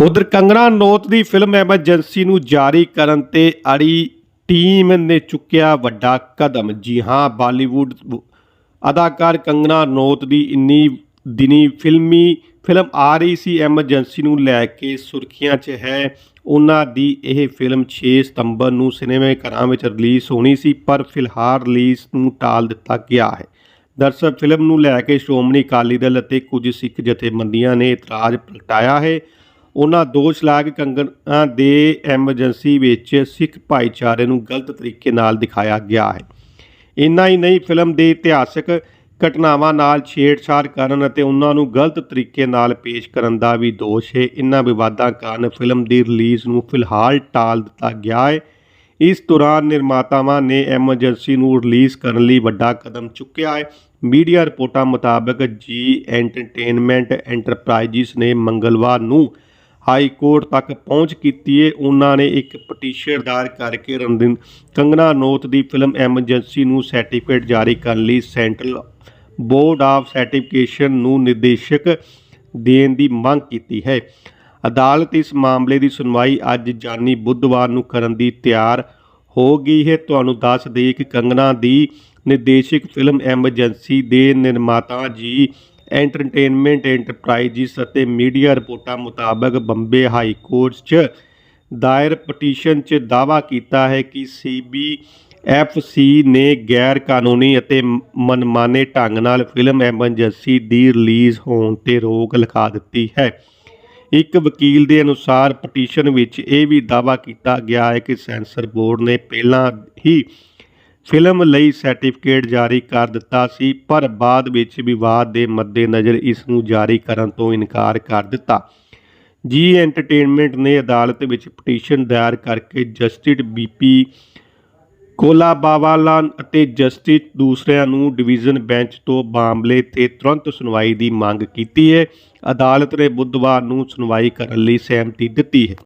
ਉਧਰ ਕੰਗਣਾ ਨੋਤ ਦੀ film Emergency ਨੂੰ ਜਾਰੀ ਕਰਨ ਤੇ ਅੜੀ ਟੀਮ ਨੇ ਚੁੱਕਿਆ ਵੱਡਾ ਕਦਮ। ਜੀ ਹਾਂ, ਬਾਲੀਵੁੱਡ ਅਦਾਕਾਰ ਕੰਗਣਾ ਨੋਤ ਦੀ ਇੰਨੀ ਦਿਨੀ ਫਿਲਮੀ ਫਿਲਮ ਆ ਰਹੀ ਸੀ, ਐਮਰਜੈਂਸੀ ਨੂੰ ਲੈ ਕੇ ਸੁਰਖੀਆਂ 'ਚ ਹੈ। ਉਹਨਾਂ ਦੀ ਇਹ ਫਿਲਮ 6 ਸਤੰਬਰ ਨੂੰ ਸਿਨੇਮੇ ਘਰਾਂ ਵਿੱਚ ਰਿਲੀਜ਼ ਹੋਣੀ ਸੀ, ਪਰ ਫਿਲਹਾਲ ਰਿਲੀਜ਼ ਨੂੰ ਟਾਲ ਦਿੱਤਾ ਗਿਆ ਹੈ। ਦਰਸਕ ਫਿਲਮ ਨੂੰ ਲੈ ਕੇ ਸ਼੍ਰੋਮਣੀ ਅਕਾਲੀ ਦਲ ਅਤੇ ਕੁਝ ਸਿੱਖ ਜਥੇਬੰਦੀਆਂ ਨੇ ਇਤਰਾਜ਼ ਪ੍ਰਗਟਾਇਆ ਹੈ। ਉਹਨਾਂ ਦੋਸ਼ ਲਾ ਕੇ ਕੰਗਣਾ ਦੇ ਐਮਰਜੈਂਸੀ ਵਿੱਚ ਸਿੱਖ ਭਾਈਚਾਰੇ ਨੂੰ ਗਲਤ ਤਰੀਕੇ ਨਾਲ ਦਿਖਾਇਆ ਗਿਆ ਹੈ। ਇੰਨਾ ਹੀ ਨਹੀਂ, ਫਿਲਮ ਦੇ ਇਤਿਹਾਸਕ ਘਟਨਾਵਾਂ ਨਾਲ ਛੇੜਛਾੜ ਕਰਨ ਅਤੇ ਉਹਨਾਂ ਨੂੰ ਗਲਤ ਤਰੀਕੇ ਨਾਲ ਪੇਸ਼ ਕਰਨ ਦਾ ਵੀ ਦੋਸ਼ ਹੈ। ਇਨ੍ਹਾਂ ਵਿਵਾਦਾਂ ਕਾਰਨ ਫਿਲਮ ਦੀ ਰਿਲੀਜ਼ ਨੂੰ ਫਿਲਹਾਲ ਟਾਲ ਦਿੱਤਾ ਗਿਆ ਹੈ। ਇਸ ਦੌਰਾਨ ਨਿਰਮਾਤਾਵਾਂ ਨੇ ਐਮਰਜੈਂਸੀ ਨੂੰ ਰਿਲੀਜ਼ ਕਰਨ ਲਈ ਵੱਡਾ ਕਦਮ ਚੁੱਕਿਆ ਹੈ। ਮੀਡੀਆ ਰਿਪੋਰਟਾਂ ਮੁਤਾਬਕ ਜੀ ਐਂਟਰਟੇਨਮੈਂਟ ਐਂਟਰਪ੍ਰਾਈਜ਼ਸ ਨੇ ਮੰਗਲਵਾਰ ਨੂੰ ਹਾਈ ਕੋਰਟ ਤੱਕ ਪਹੁੰਚ ਕੀਤੀ ਏ। ਉਹਨਾਂ ਨੇ ਇੱਕ ਪਟੀਸ਼ਨ ਦਾਇਰ ਕਰਕੇ ਰਣਦੀਪ ਕੰਗਨਾ ਨੋਤ ਦੀ ਫਿਲਮ ਐਮਰਜੈਂਸੀ ਨੂੰ ਸਰਟੀਫਿਕੇਟ ਜਾਰੀ ਕਰਨ ਲਈ ਸੈਂਟਰਲ ਬੋਰਡ ਆਫ ਸਰਟੀਫਿਕੇਸ਼ਨ ਨੂੰ ਨਿਰਦੇਸ਼ਕ ਦੇਣ ਦੀ ਮੰਗ ਕੀਤੀ ਹੈ। ਅਦਾਲਤ ਇਸ ਮਾਮਲੇ ਦੀ ਸੁਣਵਾਈ ਅੱਜ ਜਾਨੀ ਬੁੱਧਵਾਰ ਨੂੰ ਕਰਨ ਦੀ ਤਿਆਰ ਹੋ ਗਈ ਹੈ। ਤੁਹਾਨੂੰ ਦੱਸ ਦੇਈਏ ਕਿ ਕੰਗਨਾ ਦੀ ਨਿਰਦੇਸ਼ਕ ਫਿਲਮ ਐਮਰਜੈਂਸੀ ਦੇ ਨਿਰਮਾਤਾ ਜੀ ਐਂਟਰਟੇਨਮੈਂਟ ਐਂਟਰਪ੍ਰਾਈਜ਼ਸ ਅਤੇ ਮੀਡੀਆ ਰਿਪੋਰਟਾਂ ਮੁਤਾਬਕ ਬੰਬੇ ਹਾਈ ਕੋਰਟ 'ਚ ਦਾਇਰ ਪਟੀਸ਼ਨ 'ਚ ਦਾਅਵਾ ਕੀਤਾ ਹੈ ਕਿ ਸੀਬੀ ਐਫਸੀ ਨੇ ਗੈਰ ਕਾਨੂੰਨੀ ਅਤੇ ਮਨਮਾਨੇ ਢੰਗ ਨਾਲ ਫਿਲਮ ਐਮਰਜੈਂਸੀ ਦੀ ਰਿਲੀਜ਼ ਹੋਣ ਤੇ ਰੋਕ ਲਗਾ ਦਿੱਤੀ ਹੈ। ਇੱਕ ਵਕੀਲ ਦੇ ਅਨੁਸਾਰ ਪਟੀਸ਼ਨ ਵਿੱਚ ਇਹ ਵੀ ਦਾਅਵਾ ਕੀਤਾ ਗਿਆ ਹੈ ਕਿ ਸੈਂਸਰ ਬੋਰਡ ਨੇ ਪਹਿਲਾਂ ਹੀ ਫਿਲਮ ਲਈ ਸਰਟੀਫਿਕੇਟ ਜਾਰੀ ਕਰ ਦਿੱਤਾ ਸੀ, ਪਰ ਬਾਅਦ ਵਿੱਚ ਵਿਵਾਦ ਦੇ ਮੱਦੇਨਜ਼ਰ ਇਸ ਨੂੰ ਜਾਰੀ ਕਰਨ ਤੋਂ ਇਨਕਾਰ ਕਰ ਦਿੱਤਾ। ਜੀ ਐਂਟਰਟੇਨਮੈਂਟ ਨੇ ਅਦਾਲਤ ਵਿੱਚ ਪਟੀਸ਼ਨ ਦਾਇਰ ਕਰਕੇ ਜਸਟਿਸ ਬੀਪੀ ਕੋਲਾਬਾਵਾਲਾ ਅਤੇ ਜਸਟਿਸ ਦੂਸਰਿਆਂ ਨੂੰ ਡਿਵੀਜ਼ਨ ਬੈਂਚ ਤੋਂ ਮਾਮਲੇ ਤੇ ਤੁਰੰਤ ਸੁਣਵਾਈ ਦੀ ਮੰਗ ਕੀਤੀ ਹੈ। ਅਦਾਲਤ ਨੇ ਬੁੱਧਵਾਰ ਨੂੰ ਸੁਣਵਾਈ ਕਰਨ ਲਈ ਸਹਿਮਤੀ ਦਿੱਤੀ ਹੈ।